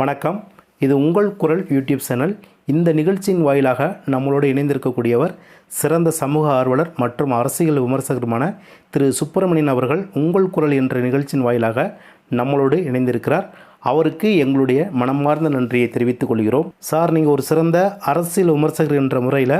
வணக்கம். இது உங்கள் குரல் யூடியூப் சேனல். இந்த நிகழ்ச்சியின் வாயிலாக நம்மளோடு இணைந்திருக்கக்கூடியவர் சிறந்த சமூக ஆர்வலர் மற்றும் அரசியல் விமர்சகருமான திரு சுப்பிரமணியன் அவர்கள் உங்கள் குரல் என்ற நிகழ்ச்சியின் வாயிலாக நம்மளோடு இணைந்திருக்கிறார். அவருக்கு எங்களுடைய மனமார்ந்த நன்றியை தெரிவித்துக் கொள்கிறோம். சார் நீங்கள் ஒரு சிறந்த அரசியல் விமர்சகர் என்ற முறையில்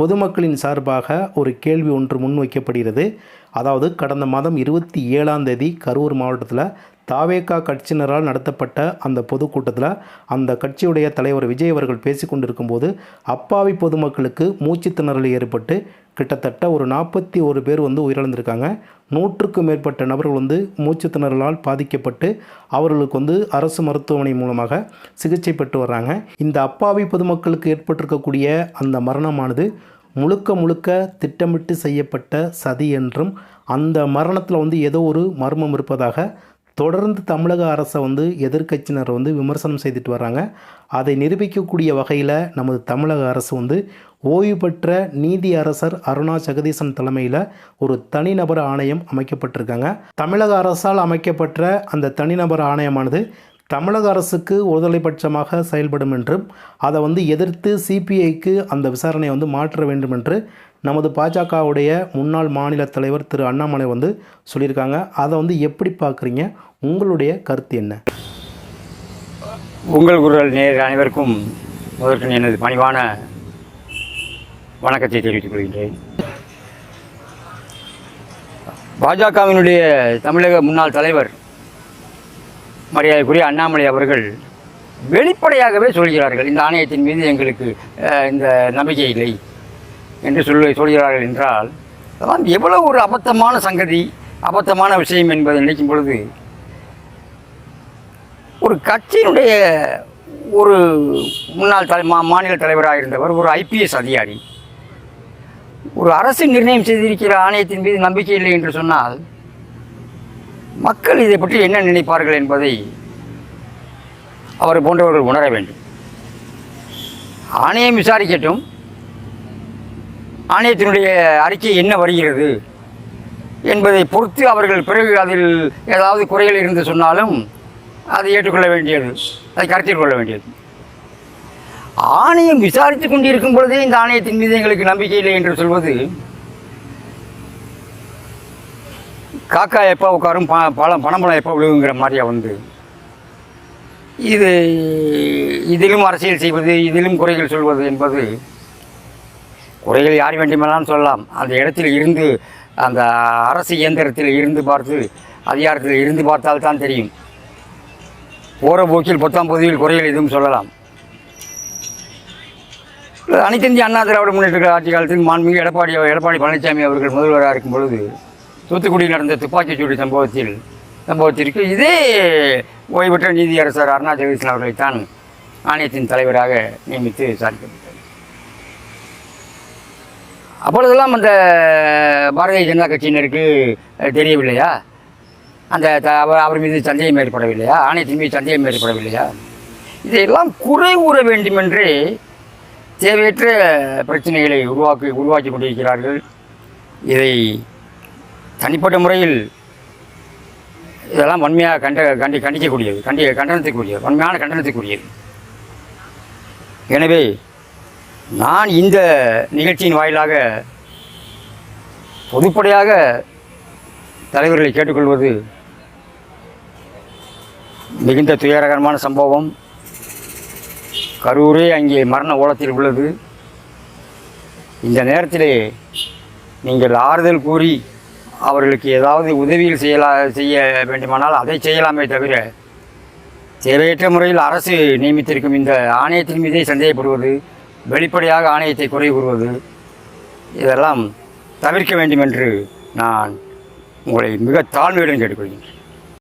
பொதுமக்களின் சார்பாக ஒரு கேள்வி ஒன்று முன்வைக்கப்படுகிறது. அதாவது கடந்த மாதம் இருபத்தி ஏழாம் தேதி கரூர் மாவட்டத்தில் தாவேகா கட்சியினரால் நடத்தப்பட்ட அந்த பொதுக்கூட்டத்தில் அந்த கட்சியுடைய தலைவர் விஜய் அவர்கள் பேசி கொண்டிருக்கும்போது அப்பாவி பொதுமக்களுக்கு மூச்சு திணறல் ஏற்பட்டு கிட்டத்தட்ட ஒரு நாற்பத்தி ஒரு பேர் வந்து உயிரிழந்திருக்காங்க. நூற்றுக்கும் மேற்பட்ட நபர்கள் வந்து மூச்சு திணறலால் பாதிக்கப்பட்டு அவர்களுக்கு வந்து அரசு மருத்துவமனை மூலமாக சிகிச்சை பெற்று வர்றாங்க. இந்த அப்பாவி பொதுமக்களுக்கு ஏற்பட்டிருக்கக்கூடிய அந்த மரணமானது முழுக்க முழுக்க திட்டமிட்டு செய்யப்பட்ட சதி என்றும் அந்த மரணத்தில் வந்து ஏதோ ஒரு மர்மம் இருப்பதாக தொடர்ந்து தமிழக அரசை வந்து எதிர்க்கட்சியினர் வந்து விமர்சனம் செய்துட்டு வராங்க அதை நிரூபிக்கக்கூடிய வகையில் நமது தமிழக அரசு வந்து ஓய்வு பெற்ற நீதி அரசர் அருணா ஜெகதீசன் தலைமையில் ஒரு தனிநபர் ஆணையம் அமைக்கப்பட்டிருக்காங்க. தமிழக அரசால் அமைக்கப்பட்ட அந்த தனிநபர் ஆணையமானது தமிழக அரசுக்கு ஒருதலைபட்சமாக செயல்படும் என்றும் அதை வந்து எதிர்த்து சிபிஐக்கு அந்த விசாரணையை வந்து மாற்ற வேண்டும் என்று நமது பாஜகவுடைய முன்னாள் மாநில தலைவர் திரு அண்ணாமலை வந்து சொல்லியிருக்காங்க. அதை வந்து எப்படி பார்க்குறீங்க? உங்களுடைய கருத்து என்ன? உங்கள் குரல் நேர் அனைவருக்கும் முதற்கண் எனது பணிவான வணக்கத்தை தெரிவித்துக் கொள்கின்றேன். பாஜகவினுடைய தமிழக முன்னாள் தலைவர் மரியாதைக்குரிய அண்ணாமலை அவர்கள் வெளிப்படையாகவே சொல்கிறார்கள் இந்த ஆணையத்தின் மீது எங்களுக்கு இந்த நம்பிக்கை இல்லை என்று சொல்ல சொல்கிறார்கள் என்றால் அதெல்லாம் எவ்வளவு ஒரு அபத்தமான சங்கதி அபத்தமான விஷயம் என்பதை நினைக்கும் பொழுது ஒரு கட்சியினுடைய ஒரு முன்னாள் தலை மா மாநில தலைவராக இருந்தவர் ஒரு ஐபிஎஸ் அதிகாரி ஒரு அரசு நிர்ணயம் செய்திருக்கிற ஆணையத்தின் மீது நம்பிக்கை இல்லை என்று சொன்னால் மக்கள் இதை பற்றி என்ன நினைப்பார்கள் என்பதை அவர் போன்றவர்கள் உணர வேண்டும். ஆணையம் விசாரிக்கட்டும். ஆணையத்தினுடைய அறிக்கை என்ன வருகிறது என்பதை பொறுத்து அவர்கள் பிறகு அதில் ஏதாவது குறைகள் இருந்து சொன்னாலும் அதை ஏற்றுக்கொள்ள வேண்டியது அதை கருத்தில் கொள்ள வேண்டியது. ஆணையம் விசாரித்துக் கொண்டிருக்கும் பொழுதே இந்த ஆணையத்தின் மீது எங்களுக்கு நம்பிக்கை இல்லை என்று சொல்வது காக்கா எப்போ உட்காரும்? ப பழம் பணம்பழம் எப்போ விழுவுங்கிற மாதிரியா வந்து. இது இதிலும் அரசியல் செய்வது இதிலும் குறைகள் சொல்வது என்பது குறைகள் யார் வேண்டுமெல்லாம் சொல்லலாம். அந்த இடத்தில் இருந்து அந்த அரசு இயந்திரத்தில் இருந்து பார்த்து அதிகாரத்தில் இருந்து பார்த்தால் தான் தெரியும். போகிற போக்கில் பத்தாம் பகுதியில் குறைகள் எதுவும் சொல்லலாம். அனைத்திந்திய அண்ணா திராவிட முன்னேற்ற ஆட்சி காலத்தில் மாண்புமிகு எடப்பாடி எடப்பாடி பழனிசாமி அவர்கள் முதல்வராக இருக்கும் பொழுது தூத்துக்குடியில் நடந்த துப்பாக்கிச்சூடு சம்பவத்தில் சம்பவத்திற்கு இதே ஓய்வு பெற்ற நீதியரசர் அருணா ஜெகதீசன் அவர்களைத்தான் ஆணையத்தின் தலைவராக நியமித்து விசாரிக்கப்பட்டார் அப்பொழுதெல்லாம் அந்த பாரதிய ஜனதா கட்சியினருக்கு தெரியவில்லையா? அந்த த- அவர் அவர் மீது சந்தேகம் ஏற்படவில்லையா? ஆணையத்தின் மீது சந்தேகம் ஏற்படவில்லையா? இதையெல்லாம் குறை கூற வேண்டுமென்றே தேவையற்ற பிரச்சனைகளை உருவாக்கி உருவாக்கி கொண்டிருக்கிறார்கள். இதை தனிப்பட்ட முறையில் இதெல்லாம் வன்மையாக கண்ட கண்டி கண்டிக்கக்கூடியது. கண்டி கண்டனத்துக்குரியது வன்மையான கண்டனத்துக்குரியது எனவே நான் இந்த நிகழ்ச்சியின் வாயிலாக பொதுப்படையாக தலைவர்களை கேட்டுக்கொள்வது மிகுந்த துயரகரமான சம்பவம். கரூரே அங்கே மரண ஓலத்தில் உள்ளது. இந்த நேரத்திலே நீங்கள் ஆறுதல் கூறி அவர்களுக்கு ஏதாவது உதவிகள் செய்யலா செய்ய வேண்டுமானால் அதை செய்யலாமே தவிர தேவையற்ற முறையில் அரசு நியமித்திருக்கும் இந்த ஆணையத்தின் மீதே சந்தேகப்படுவது வெளிப்படையாக ஆணையத்தை குறை கூறுவது இதெல்லாம் தவிர்க்க வேண்டும் என்று நான் உங்களை மிக தாழ்மையுடன் கேட்டுக்கொள்கிறேன்